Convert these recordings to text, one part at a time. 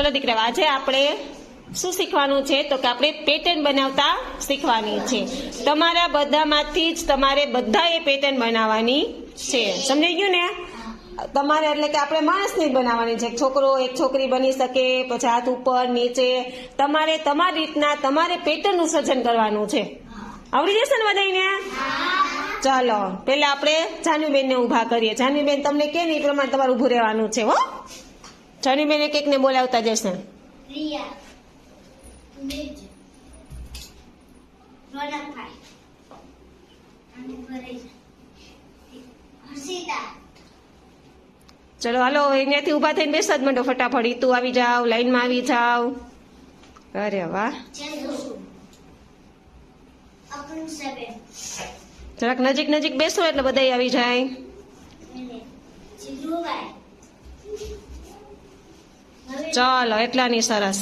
ચલો દીકરા, આજે આપણે શું શીખવાનું છે? તો કે આપણે પેટર્ન બનાવતા શીખવાની છે. તમારા બધામાંથી જ તમારે બધા એ પેટર્ન બનાવવાની છે. સમજાઈ ગયું ને? તમારે એટલે કે આપણે માણસની જ બનાવવાની છે. એક છોકરો, એક છોકરી બની શકે, પછી હાથ ઉપર, નીચે. તમારે તમારી રીતના તમારે પેટર્નનું સર્જન કરવાનું છે. આવડી જશે ને બધાને ચાલો પેલા આપણે જાનુબેનને ઊભા કરીએ. જાનુબેન તમને કે નહીં પ્રમાણે તમારે ઊભું રહેવાનું છે, હો? જાનુબેન એક એકને બોલાવતા જશે રિયા મિર્જ રોનકભાઈ અને પરેશ હર્ષિતા ચલો હાલો અહીંયાથી ઊભા થઈને બેસવા જ માંડો ફટાફટ ઈ તું આવી જાવ લાઈનમાં આવી જાવ અરે વાહ જરાક નજીક નજીક બેસો એટલે બધા આવી જાય ચાલો એટલાની સરસ.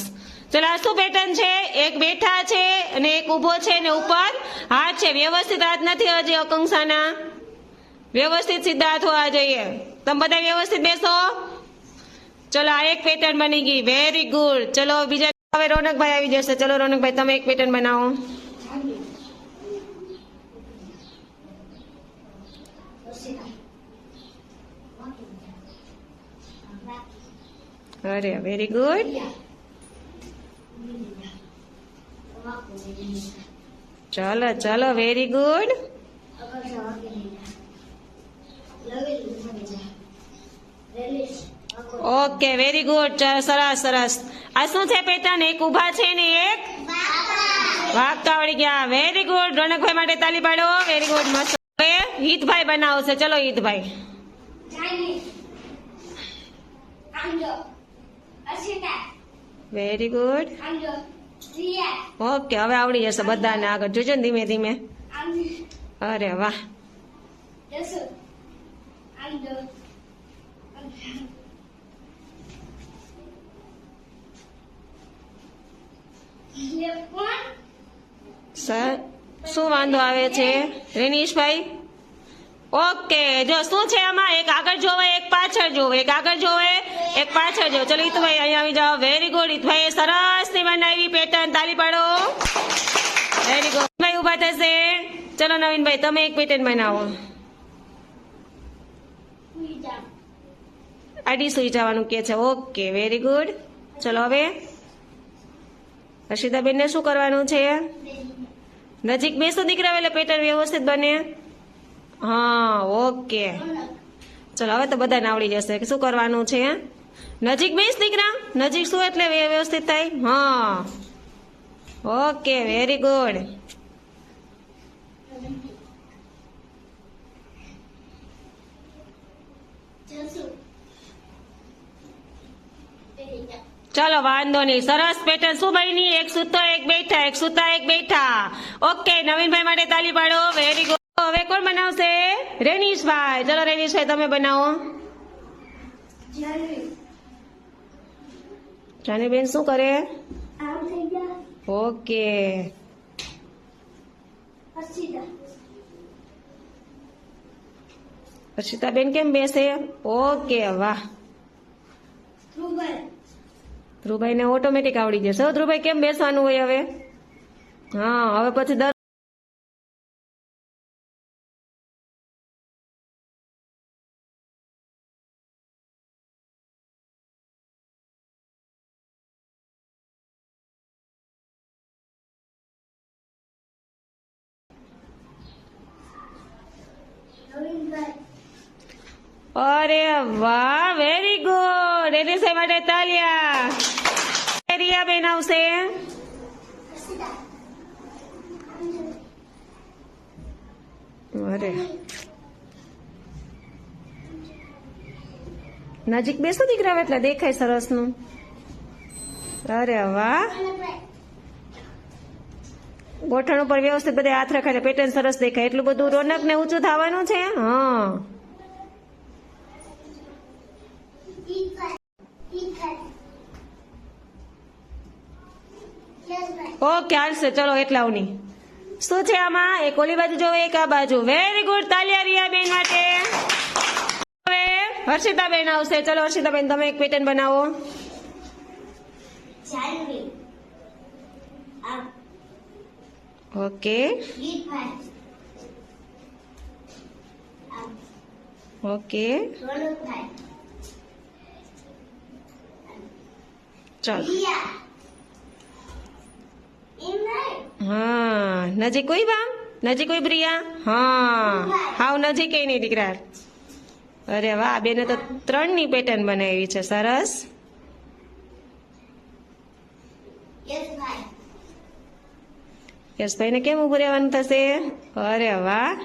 ચલો, આ શું પેટર્ન છે? એક બેઠા છે અને એક ઊભો છે ને ઉપર હાથ છે. વ્યવસ્થિત હાથ નથી હજી અકંક્ષાના વ્યવસ્થિત સીધા હાથ હોવા જોઈએ. તમે બધા વ્યવસ્થિત બેસો. ચલો, આ એક પેટર્ન બની ગઈ. વેરી ગુડ ચલો, બીજા હવે રોનકભાઈ આવી જશે. ચલો, રોનકભાઈ, તમે એક પેટર્ન બનાવો હર્ષિતા અરે વેરી ગુડ ચલો ચલો very good okay very good સરસ સરસ આ શું છે પેટર્ન એક ઊભા છે ને એક? વાગતા આવડી ગયા. વેરી ગુડ રોનકભાઈ માટે તાલી પાડો. વેરી ગુડ મસ્ત. હવે હિતભાઈ બનાવશે. ચલો હિતભાઈ. વેરી ગુડ ઓકે હવે આવડી જશે બધાને આગળ. જોજો ને ધીમે ધીમે. અરે વાહ. સર શું વાંધો આવે છે? રેનીશભાઈ? ઓકે જો શું છે આમાં? એક આગળ જોવે એક પાછળ જોવે. એક આગળ જોવે એક પાછળ જોવે ચલો, ઈતુભાઈ અહીંયા આવી જાઓ. વેરી ગુડ ઈતુભાઈ સરસની બનાવી પેટર્ન તાલી પાડો. વેરી ગુડ ભાઈ ઊભા થશે. ચલો, નવીનભાઈ, તમે એક પેટર્ન બનાવો. આડી સુઈ જવાનું કે છે. ઓકે વેરી ગુડ ચલો હવે. હર્ષિતાબેનને શું કરવાનું છે? નજીક બેસો દીકરા એટલે પેટર્ન વ્યવસ્થિત બને. હા ઓકે ચલો, હવે તો બધાને આવડી જશે. શું કરવાનું છે? નજીક બેસ દીકરા. નજીક શું એટલે વ્ય- વ્યવસ્થિત થાય? હા. ઓકે વેરી ગુડ ચાલો, વાંધો નહીં. સરસ પેટર્ન. શું બની? એક સૂતો, એક બેઠા. એક સૂતા, એક બેઠા. ઓકે, નવીનભાઈ માટે તાલી પાડો. વેરી ગુડ હવે કોણ બનાવશે? રેનીશભાઈ. ચલો, રેનીશભાઈ, તમે બનાવો. જાનીબેન શું કરે? ઓકે. હર્ષિતાબેન કેમ બેસે? ઓકે વાહ. ધ્રુભાઈ ને ઓટોમેટિક આવડી જશે. ધ્રુભાઈ કેમ બેસવાનું હોય હવે? હા હવે પછી અરે વાહ વેરી ગુડ એની માટે તાલિયા. રિયા બેન આવશે. અરે. નજીક બેસો દીકરા એટલે દેખાય સરસનું અરે વાહ. ગોઠણ ઉપર વ્યવસ્થિત બધે હાથ રખાય પેટર્ન સરસ દેખાય. એટલું બધું રોનક ને ઊંચું થવાનું છે? હા. ઓકે હાલશે ચલો એટલાઓની શું છે આમાં? એક ઓલી બાજુ જોવે એક આ બાજુ. વેરી ગુડ તાલિયા રિયા બેન માટે. હવે હર્ષિતા બેન આવશે. ચલો હર્ષિતાબેન તમે એક પેટર્ન બનાવો. ઓકે. ઓકે. ચલો. હા, નજીક કોઈ બા? નજીક કોઈ પ્રિયા? હા, હાવ નજીક એ નહીં દીકરા અરે વાહ બેને તો ત્રણની પેટર્ન બનાવી છે, સરસ. યશભાઈ યશભાઈને કેમ ઉભું રહેવાનું થશે? અરે વાહ.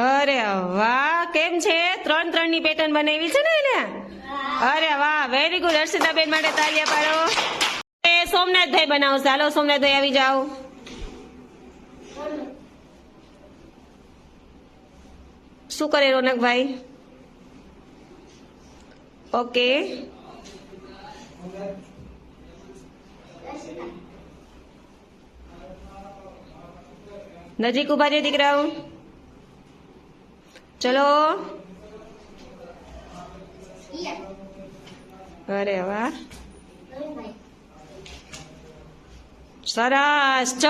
અરે વાહ, કેમ છે? ત્રણ ત્રણની પેટર્ન બનાવી છે ને એને? અરે વાહ વેરી ગુડ હર્ષિતાબેન માટે તાલિયા પાડો. એ સોમનાથભાઈ બનાવશે. હાલો, સોમનાથભાઈ આવી જાઓ. શું કરે રોનકભાઈ? ઓકે. નજીક ઊભા છે દીકરાઓ. ચલો. અરે વાહ. સરસ. ચ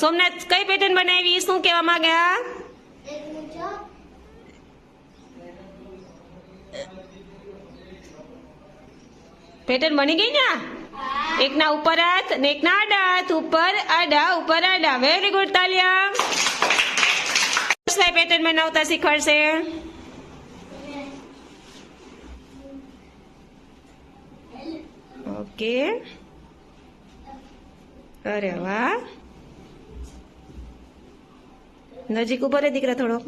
સોમનાથ કઈ પેટર્ન બનાવી? શું કેવા માંગ્યા? પેટર્ન બની ગઈ ને એકના ઉપર હાથ ને એકના આડા હાથ ઉપર આડા ઉપર આડા વેરી ગુડ તાલિયા. પેટર્ન બનાવતા શીખવાડશે ઓકે અરે વાહ. નજીક ઉપર હે દીકરા થોડો.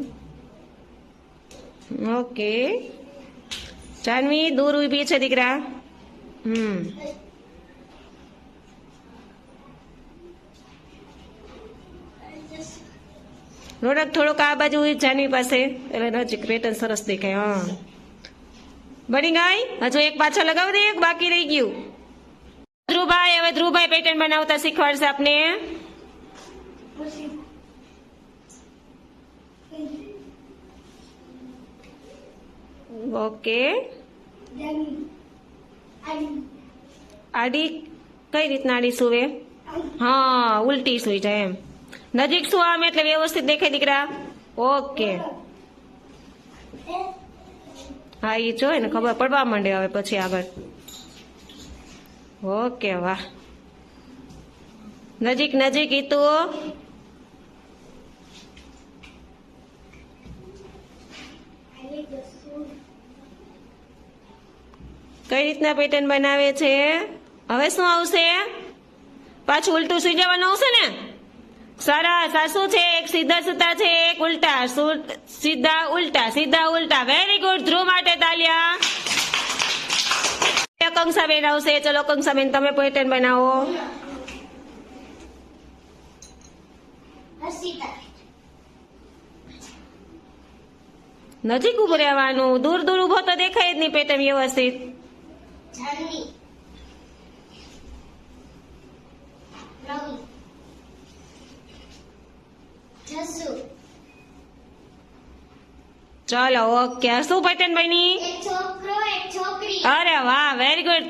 ઓકે જાનવી, દૂર ઊભી છે દીકરા. હમ. રોનક થોડોક આ બાજુ જાની પાસે. એટલે નજીક પેટર્ન સરસ દેખાય, હા. બની ગઈ? હજુ એક પાછો લગાવી દે, એક બાકી રહી ગયું. ધ્રુવભાઈ, હવે ધ્રુવભાઈ પેટર્ન બનાવતા શીખવાડશે આપને. ઓકે. આડી કઈ રીતના આડી સુવે હા, ઉલટી સુઈ જાય એમ. નજીક શું આમ એટલે વ્યવસ્થિત દેખાય દીકરા? ઓકે. હા એ જોઈ ને ખબર પડવા માંડે હવે પછી આગળ. ઓકે, વાહ. નજીક નજીક, ઈ તો. કઈ રીતના પેટર્ન બનાવે છે? હવે શું આવશે? પાછું ઉલટું સુઈ જવાનું આવશે ને? સરસ, આ શું છે? એક સીધા સૂતા છે, એક ઉલટા. સીધા ઉલટા સીધા ઉલટા. વેરી ગુડ ધ્રુવ માટે તાલિયા. કંસાબેન આવશે ચલો કંસાબેન તમે પેટર્ન બનાવો. નજીક ઉભું રહેવાનું. દૂર દૂર ઊભો તો દેખાય જ નહીં પેટર્ન વ્યવસ્થિત. રવિ જસુ ચલો ઓકે શું પેટર્ન બની એક છોકરો એક છોકરી. અરે વાહ વેરી ગુડ